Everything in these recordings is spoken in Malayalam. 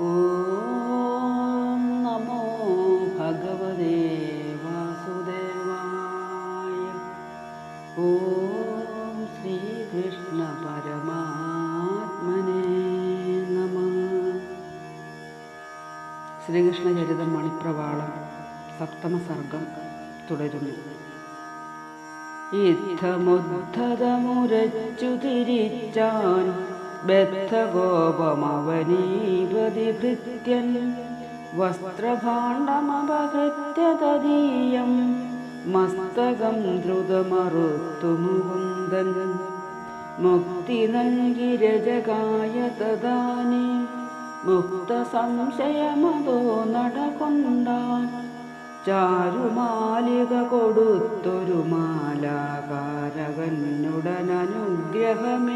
ഓം നമോ ഭഗവതേ വാസുദേവായ. ഓം ശ്രീകൃഷ്ണ പരമാത്മനേ നമ. ശ്രീകൃഷ്ണ ചരിതം മണിപ്രവാളം സപ്തമ സർഗം തുടരുന്നു. യുദ്ധമുദ്ധതമുരച്ചു തിരിച്ചാൻ ബദ്ധഗോപമവനീപതിഭൃത്യൻ വസ്ത്രഭാണ്ഡമപഹൃത്യ തദീയം മസ്തകം ദ്രുതമറുത്തുമുകുന്ദൻ മുക്തി നൽകി രജകായ തദാനി മുക്ത സംശയമതോ നടകൊണ്ടാൻ ചാരുമാലിക കൊടുത്തൊരു മാലാകാരകനുടനനുഗ്രഹമേകി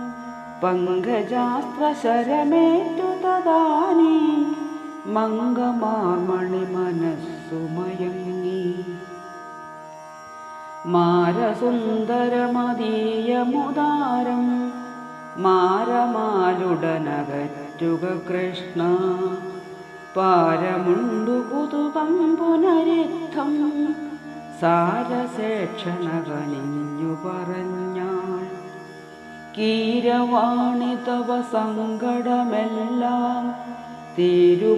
പങ്കജാസ്ത്രശരമേറ്റു തദാനി മംഗമാമണി മനസ്സു മയങ്ങി. മാരസുന്ദരമതീയമുദാരം മാരമാലുടനകറ്റുക കൃഷ്ണ. പാരമുണ്ടു കുതുകം പുനരിത്തം സാരസേക്ഷണകനിഞ്ഞു പറഞ്ഞാൾ. കീരവാണി തവ സങ്കടമെല്ലാം തീരുമൽപ്പസമയം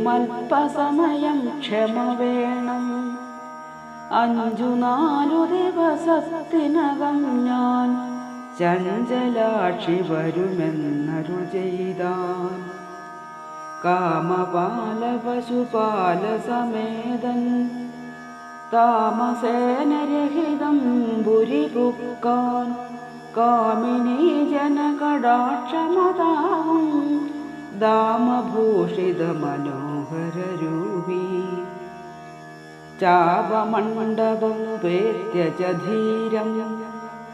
ക്ഷമ വേണം അഞ്ചു നാലു ദിവസത്തിനകം ഞാൻ ചഞ്ചലാക്ഷി വരുമെന്നരു ചെയ്താൻ. കാമപാല പശുപാല സമേതൻ താമസേനരഹിതം പുരിപുക്കാൻ കാമിനി ജനകടാക്ഷമതാവും ദാമഭൂഷിത മനോഹര രൂപീ ചാപമണ്ഡപമുപേത്യ ച ധീരം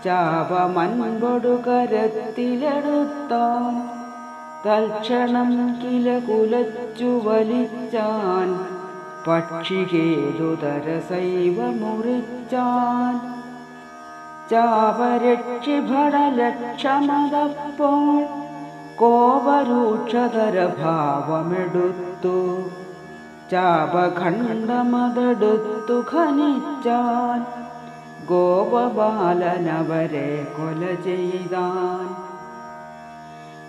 ചാപമൻപൊടു കരത്തിലെടുത്താൻ തൽക്ഷണം കില കുലച്ചു വലിച്ചാൻ പക്ഷികേതുതരസൈവ മുറിച്ചാൻ ചാപരക്ഷിഭടലക്ഷമതപ്പോൾ കോപരൂക്ഷതരഭാവമെടുത്തു. ചാപഖണ്ഡമതെടുത്തു ഖനിച്ചാൻ. ഗോപബാലനവരെ കൊല ചെയ്താൻ.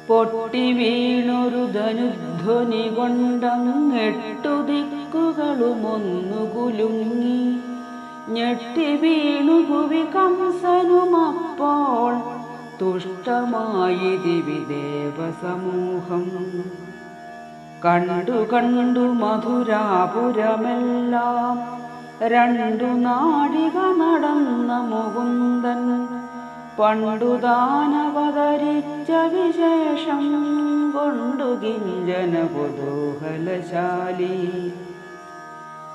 പൊട്ടി വീണൊരു ധനുധ്വനി കൊണ്ടങ്ങെട്ടു ദിക്കുകളുമൊന്നു കുലുങ്ങി ഞെട്ടി വീണു ഭുവി കംസനുമപ്പോൾ തുഷ്ടമായി ദിവിദേവ സമൂഹം കണ്ടു കണ്ടു മധുരാപുരമെല്ലാം രണ്ടു നാഴിക നടന്ന മുകുന്ദൻ പണ്ടു താനവതരിച്ച വിശേഷം കൊണ്ടു കിഞ്ചന കുതൂഹലശാലി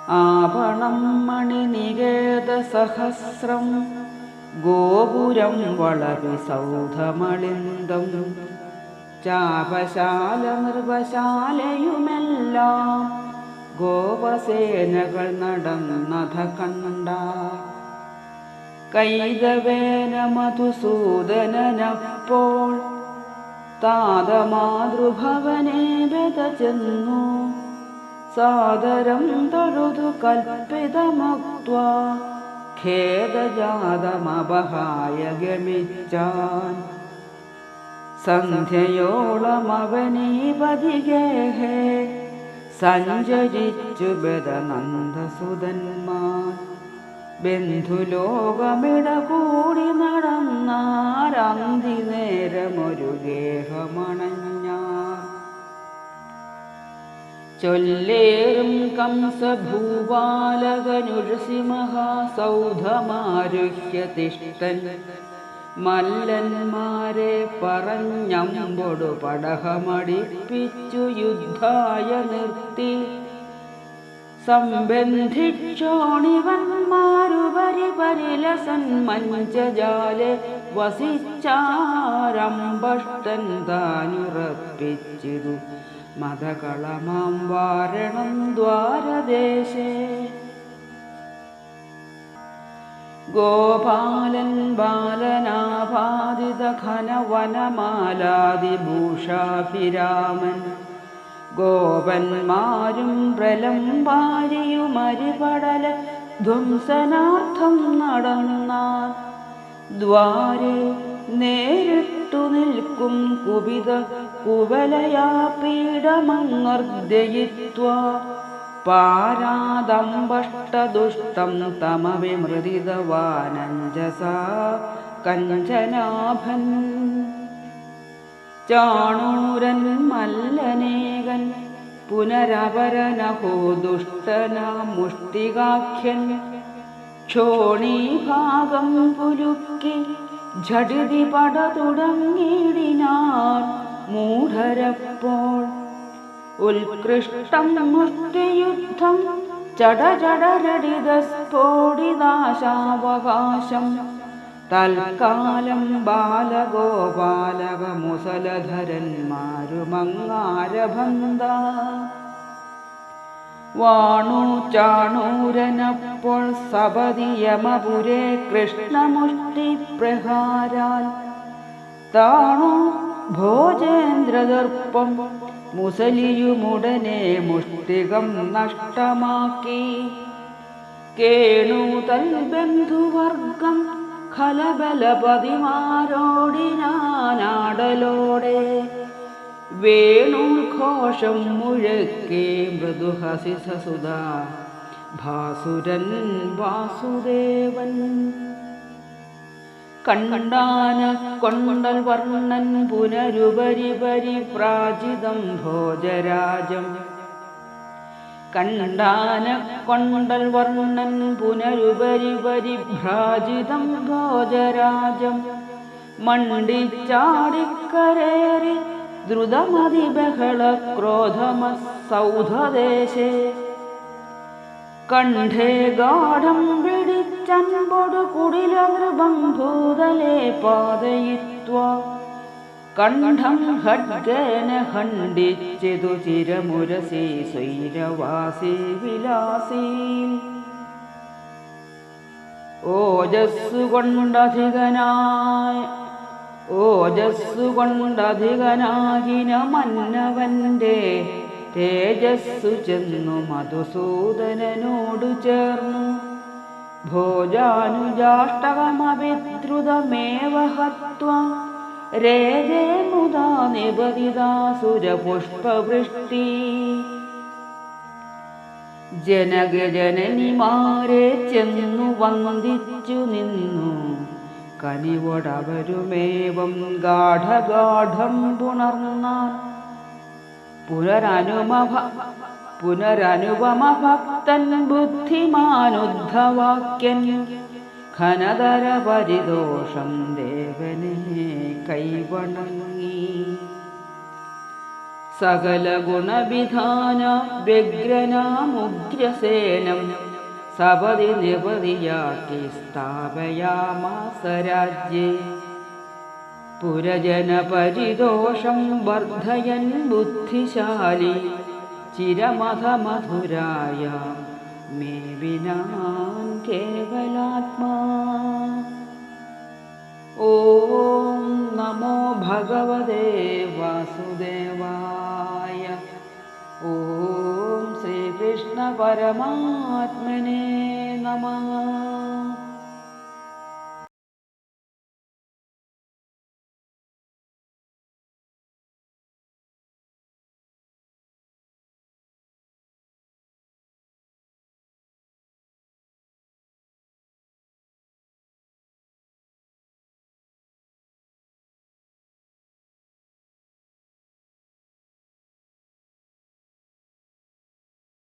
ആഭണം മണിനികേത സഹസ്രം ഗോപുരം വളവി സൗധമളിന്തം. ചാപശാല നിർവശാലയുമെല്ലാം ഗോപസേനകൾ നടന്നഥ കണ്ട കൈതവേന മധുസൂദനപ്പോൾ താതമാതൃഭവനേ ബത ചെന്നു സാദരം തൊഴുതു കൽപ്പിതമുക്വാ. ഖേദജാതമപഹായ ഗമിച്ചാൻ സന്ധ്യയോളമവനീപതിഗേഹേ സഞ്ചരിച്ചു ബദനന്ദസുതന്മാർ ബന്ധുലോകമിട കൂടി നടന്നാരന്തി നേരമൊരു ഗേഹമണഞ്ഞാർ ചൊല്ലേറും കംസഭൂപാലകനുഴസി മഹാസൗധമാരുഹ്യ തിഷ്ടൻ മല്ലന്മാരെ പറഞ്ഞമ്പൊടു പടഹമടിപ്പിച്ചു യുദ്ധായ നിർത്തി. സംബന്ധിക്ഷോണിവന്മാരുപരി പരിലസൻ മഞ്ചജാലെ വസിച്ചാരമ്പഷ്ടൻ താനുറപ്പിച്ചിതു മതകളമാം വാരണം ദ്വാരദേശേ. ഗോപാലൻ ബാലനാഭാദിത ഘനവനമാലാദിഭൂഷാഭിരാമൻ. ഗോപന്മാരും പ്രലംബാരിയുമരിപടല ധ്വംസനാർത്ഥം നടന്ന ദ്വാരെ നേരിട്ടു നിൽക്കും കുപിത കുവലയാ പീഡമങ്ങർദ്ദയിത്വ പാരാദമ്പഷ്ടദുഷ്ടം തമവിമൃതിതവാനഞ്ജസ കഞ്ചനാഭൻ. ചാണൂരൻ മല്ലനേകൻ പുനരപരനഹോ ദുഷ്ടനാ മുഷ്ടികാഖ്യൻ ക്ഷോണീഭാഗം പുലുക്കി ഝടിതി പട തുടങ്ങിയിടിനാർ മൂഢരപ്പോൾ. ഉത്കൃഷ്ടം മുഷ്ടിയുദ്ധം ചടചടരടിത സ്ഫോടിതാശാവകാശം തൽക്കാലം ബാലഗോപാലക മുസലധരന്മാരുമങ്ങാരഭന്ത വാണു ചാണൂരനപ്പോൾ സപതിയമപുരേ കൃഷ്ണമുഷ്ടി പ്രഹാരാൽ താണു ഭോജേന്ദ്രദർപ്പം മുസലിയുമുടനെ മുഷ്ടികം നഷ്ടമാക്കി. കേണു തൽബന്ധുവർഗം ഖലബലപതിമാരോടിനാനാടലോടെ. വേണുഘോഷം മുഴക്കി മൃദുഹസിസസുത ഭാസുരൻ വാസുദേവൻ കണ്ടാന കൊണ്ടൽ വർണൻ പുനരുപരി പരിപ്രാജിതം ഭോജരാജം. കണ്ടാന കൊണ്ടൽ വർണൻ പുനരുപരി പരിഭ്രാജിതം ഭോജരാജം. മണ്ടിച്ചാടിക്കരേറി ദ്രുതമതിബഹള ക്രോധമ സൗധദേശേ കണ്ഠേ ഗാഠം പിടിച്ചൻപൊടു കുടില നൃപം ഭൂതലേ പാതയിത്വ. കണ്ഠം ഖഡ്ഗേന ഖണ്ഡിച്ചതു ചിരമുരസി സ്വൈരവാസി വിലാസി. ഓജസ്സുകൊണ്ടധികനായ ഓജസ്സുകൊണ്ടധികനാകിന ഓജസ്സു കൊണ്ടധികനാകിന മന്നവന്റെ തേജസ്സു ചെന്നു മധുസൂദനനോടു ചേർന്നു. ഭോജാനുജാഷ്ടകമവിദ്രുതമേവ ഹത്വ. രേജേ മുദാ നിപതിതാസുരപുഷ്പവൃഷ്ടി ജനകജനനിമാരെ ചെന്നു വന്ദിച്ചു നിന്നു. കനിവടവരുമേവം ഗാഠഗാഠം പുണർന്നാൻ പുനരനുമഭ പുനരനുപമഭക്തൻ ബുദ്ധിമാനുദ്ധവാക്യൻ. ഘനതര പരിദോഷം ദേവനെ കൈവണങ്ങി. സകല ഗുണവിധാന വ്യഗ്രനാമുഗ്രസേനം സപതി നിപതിയാക്കി സ്ഥാപയാമാസരാജ്യേ. പുരജനപരിദോഷം വർദ്ധയൻ ബുദ്ധിശാലി. चिरमधमधुराय मे विनान् केवलात्मा। ॐ नमो भगवते वासुदेवाय। ॐ श्रीकृष्णपरमात्मने नमः।